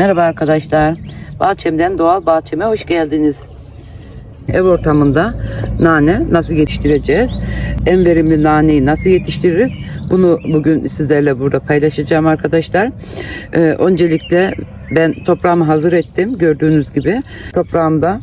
Merhaba arkadaşlar. Bahçemden doğal bahçeme hoş geldiniz. Ev ortamında nane nasıl yetiştireceğiz? En verimli naneyi nasıl yetiştiririz? Bunu bugün sizlerle burada paylaşacağım arkadaşlar. Ee, öncelikle ben toprağımı hazır ettim. Gördüğünüz gibi toprağımda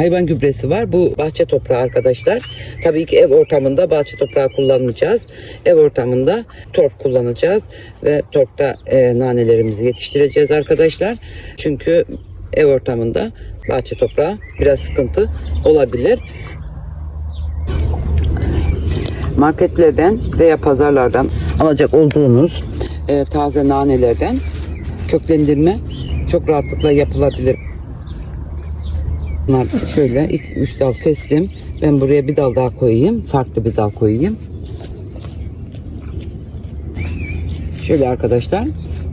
hayvan gübresi var. Bu bahçe toprağı arkadaşlar. Tabii ki ev ortamında bahçe toprağı kullanmayacağız. Ev ortamında torf kullanacağız ve torfta e, nanelerimizi yetiştireceğiz arkadaşlar. Çünkü ev ortamında bahçe toprağı biraz sıkıntı olabilir. Marketlerden veya pazarlardan alacak olduğunuz e, taze nanelerden köklendirme çok rahatlıkla yapılabilir. Bunlar şöyle ilk üç dal kestim. Ben buraya bir dal daha koyayım. Farklı bir dal koyayım. Şöyle arkadaşlar.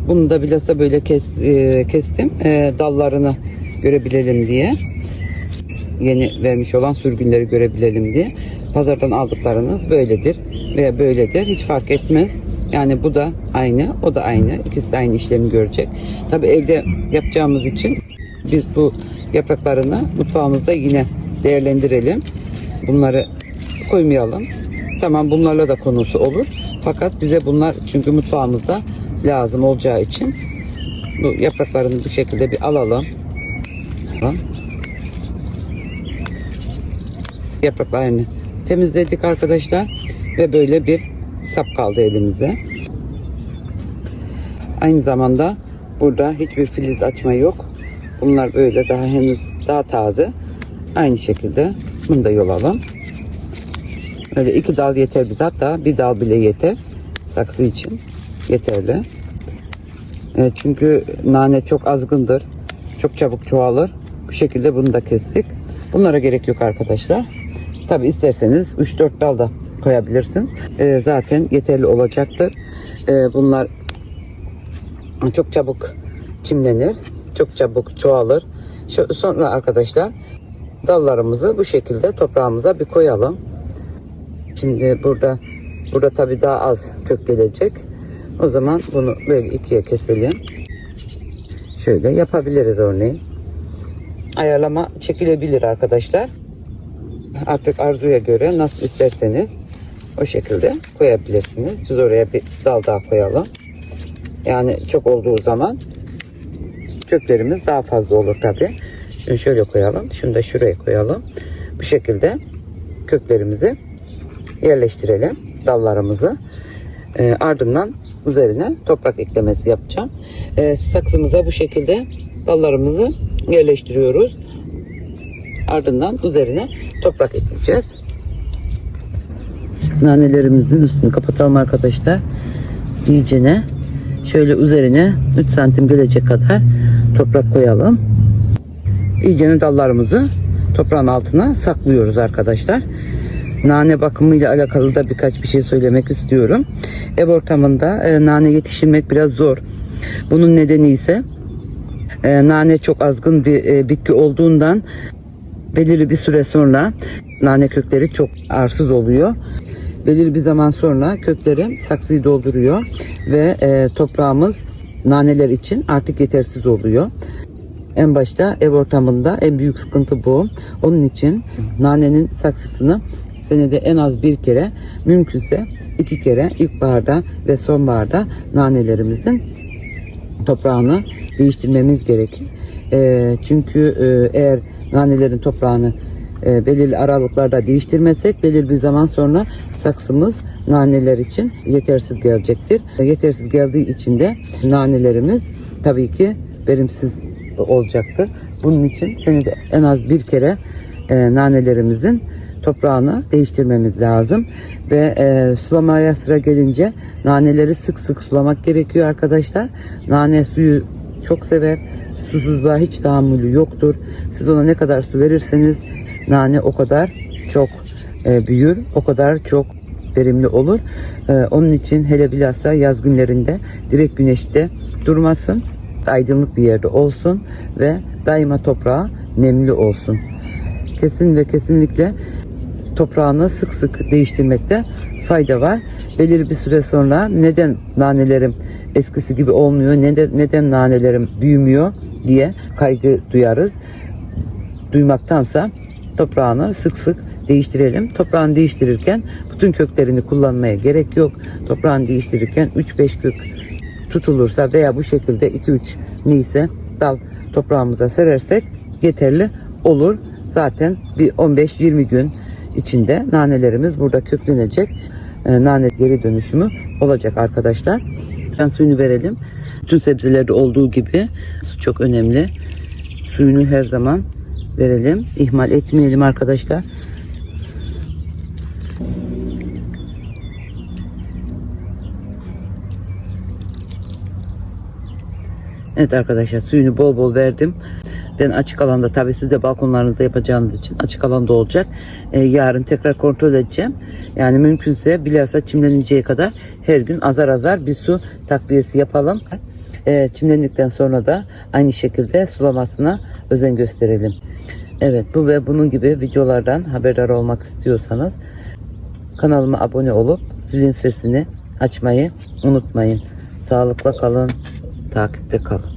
Bunu da bilhassa böyle kes, e, kestim. E, dallarını görebilelim diye. Yeni vermiş olan sürgünleri görebilelim diye. Pazardan aldıklarınız böyledir veya böyledir. Hiç fark etmez. Yani bu da aynı, o da aynı. İkisi de aynı işlemi görecek. Tabi evde yapacağımız için biz bu yapraklarını mutfağımızda yine değerlendirelim. Bunları koymayalım. Tamam bunlarla da konusu olur. Fakat bize bunlar çünkü mutfağımızda lazım olacağı için bu yapraklarını bu şekilde bir alalım. Yapraklarını temizledik arkadaşlar ve böyle bir sap kaldı elimize. Aynı zamanda burada hiçbir filiz açma yok. Bunlar böyle daha henüz daha taze. Aynı şekilde bunu da yolalım. Öyle iki dal yeter bize hatta bir dal bile yeter. Saksı için yeterli. E, çünkü nane çok azgındır. Çok çabuk çoğalır. Bu şekilde bunu da kestik. Bunlara gerek yok arkadaşlar. Tabi isterseniz 3-4 dal da koyabilirsin. E, zaten yeterli olacaktır. E, bunlar çok çabuk çimlenir. Çok çabuk çoğalır. Şu, sonra arkadaşlar dallarımızı bu şekilde toprağımıza bir koyalım. Şimdi burada burada tabi daha az kök gelecek. O zaman bunu böyle ikiye keselim. Şöyle yapabiliriz örneğin. Ayarlama çekilebilir arkadaşlar. Artık arzuya göre nasıl isterseniz o şekilde koyabilirsiniz. Biz oraya bir dal daha koyalım. Yani çok olduğu zaman köklerimiz daha fazla olur tabi. Şunu şöyle koyalım. Şunu da şuraya koyalım. Bu şekilde köklerimizi yerleştirelim. Dallarımızı. E, ardından üzerine toprak eklemesi yapacağım. E, saksımıza bu şekilde dallarımızı yerleştiriyoruz. Ardından üzerine toprak ekleyeceğiz. Nanelerimizin üstünü kapatalım arkadaşlar. İyicene şöyle üzerine 3 santim gelecek kadar toprak koyalım. İyicene dallarımızı toprağın altına saklıyoruz arkadaşlar. Nane bakımıyla alakalı da birkaç bir şey söylemek istiyorum. Ev ortamında e, nane yetiştirmek biraz zor. Bunun nedeni ise e, nane çok azgın bir e, bitki olduğundan belirli bir süre sonra nane kökleri çok arsız oluyor. Belirli bir zaman sonra kökleri saksıyı dolduruyor ve e, toprağımız naneler için artık yetersiz oluyor. En başta ev ortamında en büyük sıkıntı bu. Onun için nanenin saksısını senede en az bir kere mümkünse iki kere ilkbaharda ve sonbaharda nanelerimizin toprağını değiştirmemiz gerekir. E, çünkü e, eğer nanelerin toprağını e, belirli aralıklarda değiştirmezsek belirli bir zaman sonra saksımız naneler için yetersiz gelecektir. E, yetersiz geldiği için de nanelerimiz tabii ki verimsiz olacaktır. Bunun için senede en az bir kere e, nanelerimizin toprağını değiştirmemiz lazım ve e, sulamaya sıra gelince naneleri sık sık sulamak gerekiyor arkadaşlar. Nane suyu çok sever. Susuzluğa hiç tahammülü yoktur. Siz ona ne kadar su verirseniz nane o kadar çok e, büyür, o kadar çok verimli olur. E, onun için hele bilhassa yaz günlerinde direkt güneşte durmasın, aydınlık bir yerde olsun ve daima toprağı nemli olsun. Kesin ve kesinlikle toprağını sık sık değiştirmekte fayda var. Belirli bir süre sonra neden nanelerim eskisi gibi olmuyor. Neden, neden nanelerim büyümüyor diye kaygı duyarız. Duymaktansa toprağını sık sık değiştirelim. Toprağını değiştirirken bütün köklerini kullanmaya gerek yok. Toprağını değiştirirken 3-5 kök tutulursa veya bu şekilde 2-3 neyse dal toprağımıza serersek yeterli olur. Zaten bir 15-20 gün içinde nanelerimiz burada köklenecek. Ee, nane geri dönüşümü olacak arkadaşlar. Ben suyunu verelim. Bütün sebzelerde olduğu gibi su çok önemli. Suyunu her zaman verelim. İhmal etmeyelim arkadaşlar. Evet arkadaşlar suyunu bol bol verdim. Ben açık alanda tabii siz de balkonlarınızda yapacağınız için açık alanda olacak. Ee, yarın tekrar kontrol edeceğim. Yani mümkünse bilhassa çimleninceye kadar her gün azar azar bir su takviyesi yapalım. Ee, çimlendikten sonra da aynı şekilde sulamasına özen gösterelim. Evet bu ve bunun gibi videolardan haberdar olmak istiyorsanız kanalıma abone olup zilin sesini açmayı unutmayın. Sağlıkla kalın, takipte kalın.